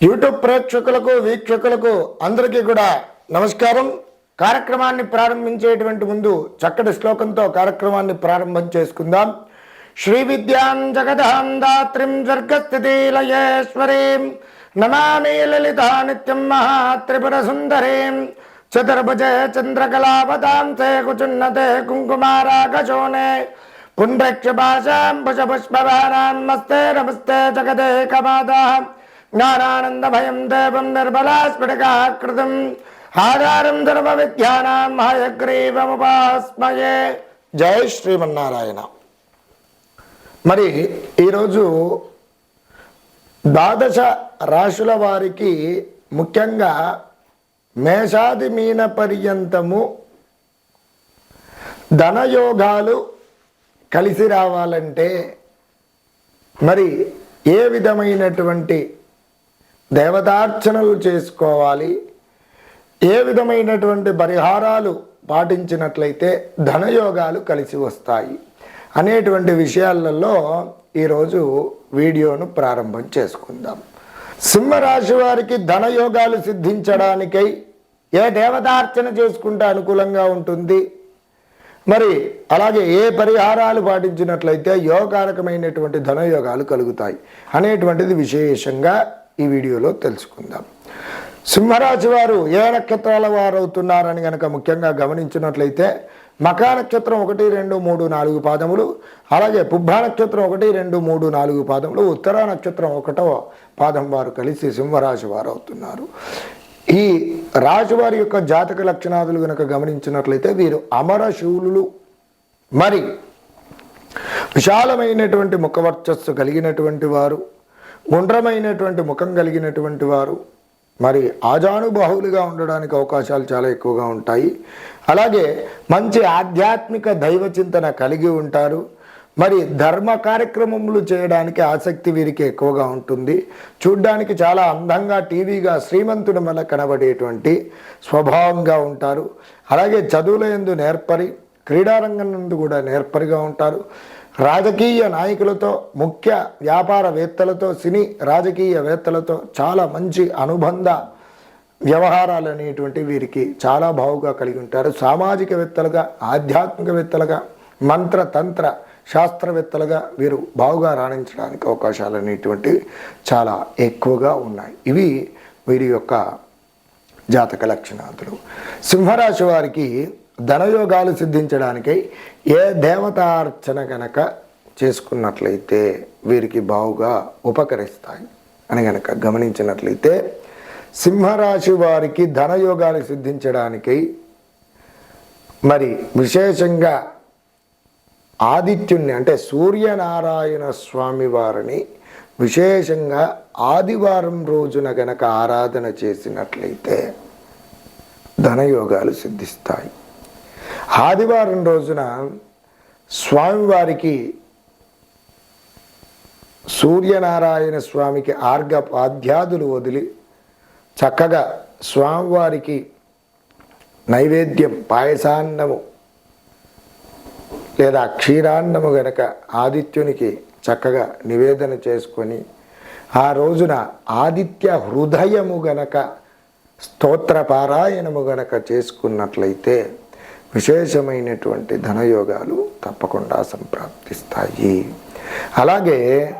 YouTube ప్రేక్షకులకు వీక్షకులకు అందరికీ కూడా నమస్కారం. కార్యక్రమాన్ని ప్రారంభించేటువంటి ముందు చక్కటి శ్లోకంతో కార్యక్రమాన్ని ప్రారంభం చేసుకుందాం. శ్రీ విద్యాం జగదాం దాత్రిం స్వర్గస్థితి లయేశ్వరీం నమామి లలితా నిత్యం మహాత్రిపుర సుందరీం చతుర్భుజ చంద్రకళాపదాం సే కుచున్నతే కుంకుమారాగశోనే పుండ్రక్షపాశాం భుజపుష్పవానాం మస్తే నమస్తే జగదే కమాదాం జ్ఞానానందభయం దేవం నిర్మలాస్ఫటికాకృతం ఆధారం ధర్మ విద్యానాం హయగ్రీవముపాస్మయే జై శ్రీమన్నారాయణ మరి ఈరోజు ద్వాదశ రాశుల వారికి ముఖ్యంగా మేషాది మీన పర్యంతము ధనయోగాలు కలిసి రావాలంటే మరి ఏ విధమైనటువంటి దేవతార్చనలు చేసుకోవాలి. ఏ విధమైనటువంటి పరిహారాలు పాటించినట్లయితే ధనయోగాలు కలిసి వస్తాయి. అనేటువంటి విషయాలలో ఈరోజు వీడియోను ప్రారంభం చేసుకుందాం. సింహరాశి వారికి ధనయోగాలు సిద్ధించడానికై ఏ దేవతార్చన చేసుకుంటే అనుకూలంగా ఉంటుంది? మరి అలాగే ఏ పరిహారాలు పాటించినట్లయితే యోగారకమైనటువంటి ధనయోగాలు కలుగుతాయి అనేటువంటిది విశేషంగా ఈ వీడియోలో తెలుసుకుందాం. సింహరాశి వారు ఏ నక్షత్రాల వారు అవుతున్నారని కనుక ముఖ్యంగా గమనించినట్లయితే మకా నక్షత్రం ఒకటి రెండు మూడు నాలుగు పాదములు అలాగే పుబ్బా నక్షత్రం ఒకటి రెండు మూడు నాలుగు పాదములు ఉత్తరా నక్షత్రం ఒకటవ పాదం వారు కలిసి సింహరాశి వారు అవుతున్నారు ఈ రాశివారి యొక్క జాతక లక్షణాదులు కనుక గమనించినట్లయితే వీరు అమర శూలులు. మరి విశాలమైనటువంటి ముఖవర్చస్సు కలిగినటువంటి వారు. గుండ్రమైనటువంటి ముఖం కలిగినటువంటి వారు మరి ఆజానుబాహులుగా ఉండడానికి అవకాశాలు చాలా ఎక్కువగా ఉంటాయి. అలాగే మంచి ఆధ్యాత్మిక దైవ చింతన కలిగి ఉంటారు. మరి ధర్మ కార్యక్రమములు చేయడానికి ఆసక్తి వీరికి ఎక్కువగా ఉంటుంది. చూడ్డానికి చాలా అందంగా టీవీగా శ్రీమంతుడి వల్ల కనబడేటువంటి స్వభావంగా ఉంటారు. అలాగే చదువుల ఎందు నేర్పరి క్రీడారంగం నందు కూడా నేర్పరిగా ఉంటారు. రాజకీయ నాయకులతో ముఖ్య వ్యాపారవేత్తలతో సినీ రాజకీయవేత్తలతో చాలా మంచి అనుబంధ వ్యవహారాలు అనేటువంటి వీరికి చాలా బావుగా కలిగి ఉంటారు. సామాజికవేత్తలుగా ఆధ్యాత్మికవేత్తలుగా మంత్ర తంత్ర శాస్త్రవేత్తలుగా వీరు బావుగా రాణించడానికి అవకాశాలు అనేటువంటివి చాలా ఎక్కువగా ఉన్నాయి. ఇవి వీరి యొక్క జాతక లక్షణాదులు. సింహరాశి వారికి ధనయోగాలు సిద్ధించడానికై ఏ దేవతార్చన కనుక చేసుకున్నట్లయితే వీరికి బావుగా ఉపకరిస్తాయి. అని కనుక గమనించినట్లయితే సింహరాశి వారికి ధనయోగాలు సిద్ధించడానికై మరి విశేషంగా ఆదిత్యుణ్ణి అంటే సూర్యనారాయణ స్వామి వారిని విశేషంగా ఆదివారం రోజున గనక ఆరాధన చేసినట్లయితే ధనయోగాలు సిద్ధిస్తాయి. ఆదివారం రోజున స్వామివారికి సూర్యనారాయణ స్వామికి ఆర్గ పాద్యాదులు వదిలి చక్కగా స్వామివారికి నైవేద్యం పాయసాన్నము లేదా క్షీరాన్నము గనక ఆదిత్యునికి చక్కగా నివేదన చేసుకొని ఆ రోజున ఆదిత్య హృదయము గనక స్తోత్ర పారాయణము గనక చేసుకున్నట్లయితే విశేషమైనటువంటి ధనయోగాలు తప్పకుండా సంప్రాప్తిస్తాయి. అలాగే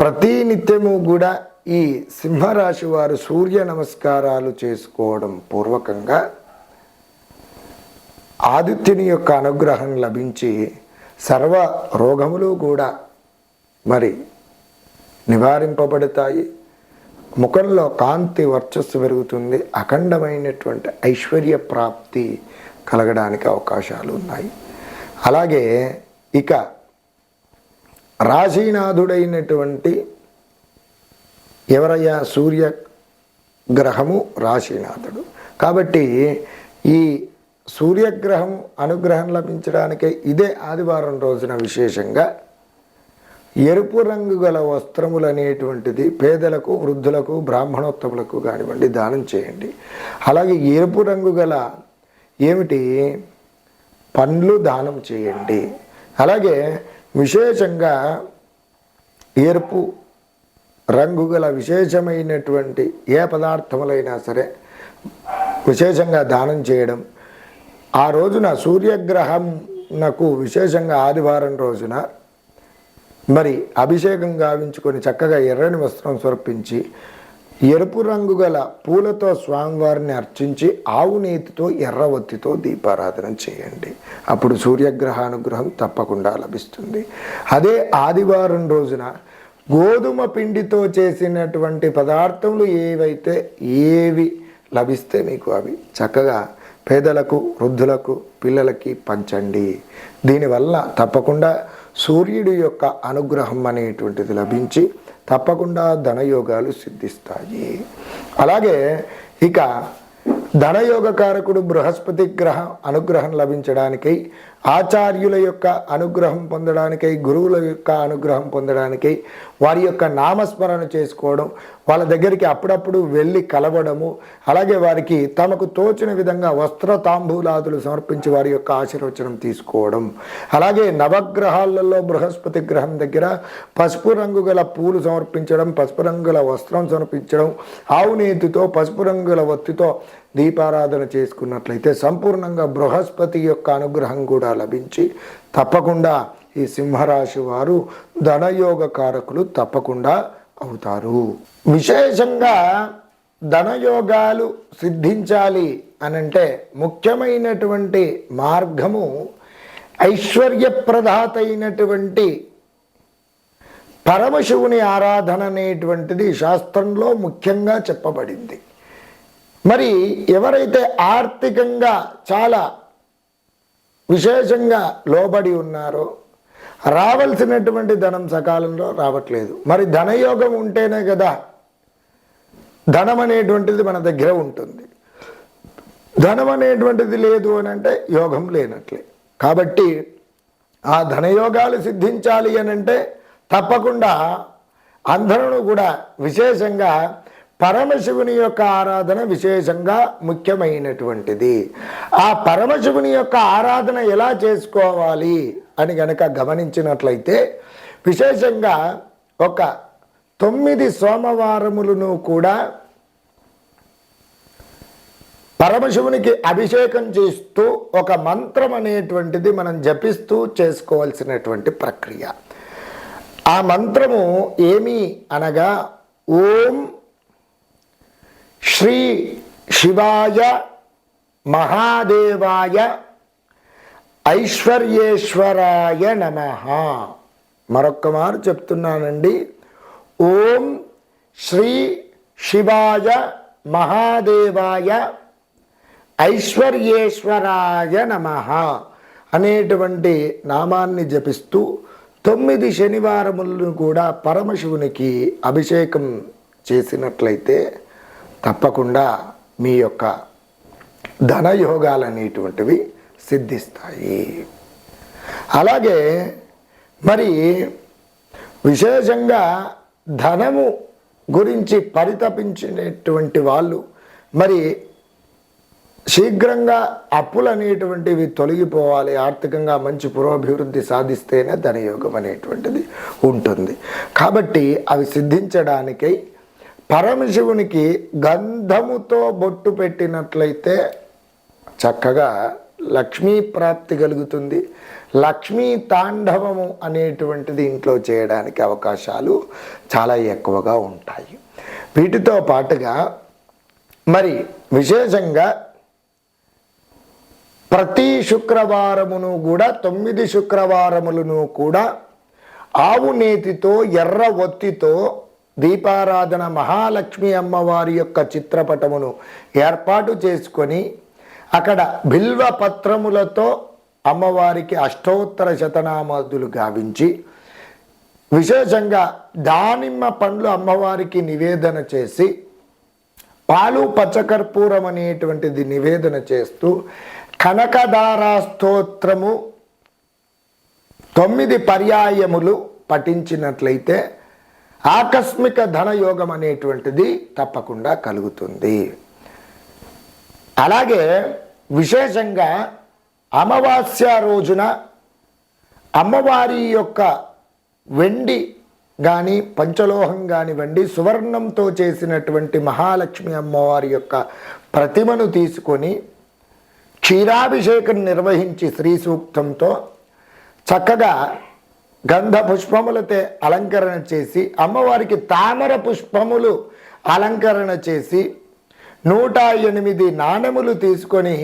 ప్రతినిత్యము కూడా ఈ సింహరాశి వారు సూర్య నమస్కారాలు చేసుకోవడం పూర్వకంగా ఆదిత్యుని యొక్క అనుగ్రహం లభించి సర్వ రోగములు కూడా మరి నివారింపబడతాయి. ముఖంలో కాంతి వర్చస్సు పెరుగుతుంది. అఖండమైనటువంటి ఐశ్వర్య ప్రాప్తి కలగడానికి అవకాశాలు ఉన్నాయి. అలాగే ఇక రాశీనాథుడైనటువంటి ఎవరయ్యా? సూర్య గ్రహము రాశీనాథుడు. కాబట్టి ఈ సూర్యగ్రహం అనుగ్రహం లభించడానికి ఇదే ఆదివారం రోజున విశేషంగా ఎరుపు రంగు గల వస్త్రములు అనేటువంటిది పేదలకు వృద్ధులకు బ్రాహ్మణోత్తములకు కానివ్వండి దానం చేయండి. అలాగే ఎరుపు రంగు గల ఏమిటి? పండ్లు దానం చేయండి. అలాగే విశేషంగా ఎరుపు రంగు గల విశేషమైనటువంటి ఏ పదార్థములైనా సరే విశేషంగా దానం చేయడం. ఆ రోజున సూర్యగ్రహంనకు విశేషంగా ఆదివారం రోజున మరి అభిషేకం గావించుకొని చక్కగా ఎర్రని వస్త్రం సమర్పించి ఎరుపు రంగు గల పూలతో స్వామివారిని అర్చించి ఆవు నేతితో ఎర్రవత్తితో దీపారాధన చేయండి. అప్పుడు సూర్యగ్రహ అనుగ్రహం తప్పకుండా లభిస్తుంది. అదే ఆదివారం రోజున గోధుమ పిండితో చేసినటువంటి పదార్థములు ఏవైతే ఏవి లభిస్తే మీకు అవి చక్కగా పేదలకు వృద్ధులకు పిల్లలకి పంచండి. దీనివల్ల తప్పకుండా సూర్యుడి యొక్క అనుగ్రహం అనేటువంటిది లభించి తప్పకుండా ధనయోగాలు సిద్ధిస్తాయి. అలాగే ఇక ధనయోగకారకుడు బృహస్పతి గ్రహం అనుగ్రహం లభించడానికై ఆచార్యుల యొక్క అనుగ్రహం పొందడానికై గురువుల యొక్క అనుగ్రహం పొందడానికై వారి యొక్క నామస్మరణ చేసుకోవడం వాళ్ళ దగ్గరికి అప్పుడప్పుడు వెళ్ళి కలవడము అలాగే వారికి తమకు తోచిన విధంగా వస్త్ర తాంబూలాదులు సమర్పించి వారి యొక్క ఆశీర్వచనం తీసుకోవడం. అలాగే నవగ్రహాలలో బృహస్పతి గ్రహం దగ్గర పసుపు రంగు గల పూలు సమర్పించడం పసుపు రంగుల వస్త్రం సమర్పించడం ఆవు నేతితో పసుపు రంగుల ఒత్తితో దీపారాధన చేసుకున్నట్లయితే సంపూర్ణంగా బృహస్పతి యొక్క అనుగ్రహం కూడా లభించి తప్పకుండా ఈ సింహరాశి వారు ధనయోగ కారకులు తప్పకుండా అవుతారు. విశేషంగా ధనయోగాలు సిద్ధించాలి అనంటే ముఖ్యమైనటువంటి మార్గము ఐశ్వర్యప్రదాత అయినటువంటి పరమశివుని ఆరాధన అనేటువంటిది శాస్త్రంలో ముఖ్యంగా చెప్పబడింది. మరి ఎవరైతే ఆర్థికంగా చాలా విశేషంగా లోబడి ఉన్నారో రావాల్సినటువంటి ధనం సకాలంలో రావట్లేదు. మరి ధనయోగం ఉంటేనే కదా ధనం అనేటువంటిది మన దగ్గర ఉంటుంది. ధనం అనేటువంటిది లేదు అని అంటే యోగం లేనట్లే. కాబట్టి ఆ ధనయోగాలు సిద్ధించాలి అని అంటే తప్పకుండా అందరూ కూడా విశేషంగా పరమశివుని యొక్క ఆరాధన విశేషంగా ముఖ్యమైనటువంటిది. ఆ పరమశివుని యొక్క ఆరాధన ఎలా చేసుకోవాలి అని గనక గమనించినట్లయితే విశేషంగా ఒక తొమ్మిది సోమవారములను కూడా పరమశివునికి అభిషేకం చేస్తూ ఒక మంత్రం అనేటువంటిది మనం జపిస్తూ చేసుకోవాల్సినటువంటి ప్రక్రియ. ఆ మంత్రము ఏమి అనగా ఓం శ్రీ శివాయ మహాదేవాయ ఐశ్వర్యేశ్వరాయ నమ. మరొక్క మారు చెప్తున్నానండి. ఓం శ్రీ శివాయ మహాదేవాయ ఐశ్వర్యేశ్వరాయ నమ అనేటువంటి నామాన్ని జపిస్తూ తొమ్మిది శనివారములను కూడా పరమశివునికి అభిషేకం చేసినట్లయితే తప్పకుండా మీ యొక్క ధనయోగాలు అనేటువంటివి సిద్ధిస్తాయి. అలాగే మరి విశేషంగా ధనము గురించి పరితపించినటువంటి వాళ్ళు మరి శీఘ్రంగా అప్పులు అనేటువంటివి తొలగిపోవాలి ఆర్థికంగా మంచి పురోభివృద్ధి సాధిస్తేనే ధనయోగం అనేటువంటిది ఉంటుంది. కాబట్టి అవి సిద్ధించడానికై పరమశివునికి గంధముతో బొట్టు పెట్టినట్లయితే చక్కగా లక్ష్మీ ప్రాప్తి కలుగుతుంది. లక్ష్మీ తాండవము అనేటువంటిది ఇంట్లో చేయడానికి అవకాశాలు చాలా ఎక్కువగా ఉంటాయి. వీటితో పాటుగా మరి విశేషంగా ప్రతి శుక్రవారమును కూడా తొమ్మిది శుక్రవారములను కూడా ఆవు నేతితో ఎర్ర ఒత్తితో దీపారాధన మహాలక్ష్మి అమ్మవారి యొక్క చిత్రపటమును ఏర్పాటు చేసుకొని అక్కడ బిల్వ పత్రములతో అమ్మవారికి అష్టోత్తర శతనామాదులు గావించి విశేషంగా దానిమ్మ పండ్లు అమ్మవారికి నివేదన చేసి పాలు పచ్చకర్పూరం అనేటువంటిది నివేదన చేస్తూ కనకదారా స్తోత్రము తొమ్మిది పర్యాయములు పఠించినట్లయితే ఆకస్మిక ధనయోగం అనేటువంటిది తప్పకుండా కలుగుతుంది. అలాగే విశేషంగా అమావాస్య రోజున అమ్మవారి యొక్క వెండి కానీ పంచలోహం కానివ్వండి సువర్ణంతో చేసినటువంటి మహాలక్ష్మి అమ్మవారి యొక్క ప్రతిమను తీసుకొని క్షీరాభిషేకం నిర్వహించి శ్రీ సూక్తంతో చక్కగా గంధ పుష్పములతో అలంకరణ చేసి అమ్మవారికి తామర పుష్పములు అలంకరణ చేసి నూట ఎనిమిది నాణెములు తీసుకొని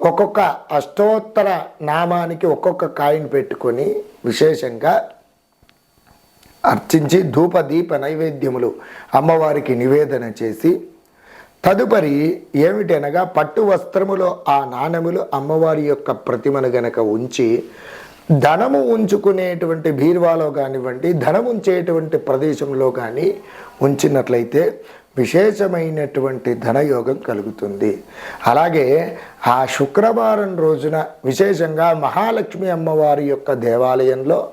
ఒక్కొక్క అష్టోత్తర నామానికి ఒక్కొక్క కాయిన్ పెట్టుకొని విశేషంగా అర్చించి ధూప దీప నైవేద్యములు అమ్మవారికి నివేదన చేసి తదుపరి ఏమిటనగా పట్టు వస్త్రములో ఆ నాణెములు అమ్మవారి యొక్క ప్రతిమను గనక ఉంచి ధనము ఉంచుకునేటువంటి బీరువాలో కానివ్వండి ధనం ఉంచేటువంటి ప్రదేశంలో కానీ ఉంచినట్లయితే విశేషమైనటువంటి ధనయోగం కలుగుతుంది. అలాగే ఆ శుక్రవారం రోజున విశేషంగా మహాలక్ష్మి అమ్మవారి యొక్క దేవాలయంలో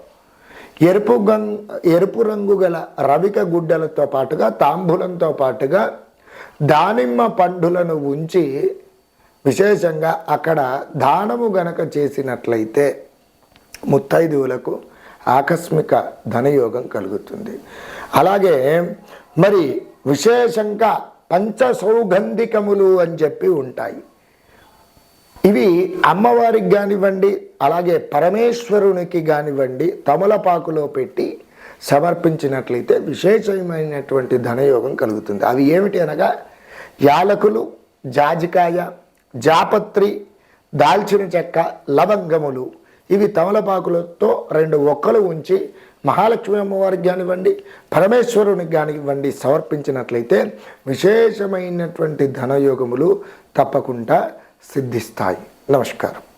ఎరుపు గం ఎరుపు రంగు గల రవిక గుడ్డలతో పాటుగా తాంబూలంతో పాటుగా దానిమ్మ పండులను ఉంచి విశేషంగా అక్కడ దానము గనక చేసినట్లయితే ముత్తైదువులకు ఆకస్మిక ధనయోగం కలుగుతుంది. అలాగే మరి విశేషంగా పంచ సౌగంధికములు అని చెప్పి ఉంటాయి. ఇవి అమ్మవారికి కానివ్వండి అలాగే పరమేశ్వరునికి కానివ్వండి తమలపాకులో పెట్టి సమర్పించినట్లయితే విశేషమైనటువంటి ధనయోగం కలుగుతుంది. అవి ఏమిటి అనగా యాలకులు జాజికాయ జాపత్రి దాల్చిన చెక్క లవంగములు ఇవి తమలపాకులతో రెండు ఒక్కలు ఉంచి మహాలక్ష్మి అమ్మవారికి కానివ్వండి పరమేశ్వరునికి కానివ్వండి సమర్పించినట్లయితే విశేషమైనటువంటి ధనయోగములు తప్పకుండా సిద్ధిస్తాయి. నమస్కారం.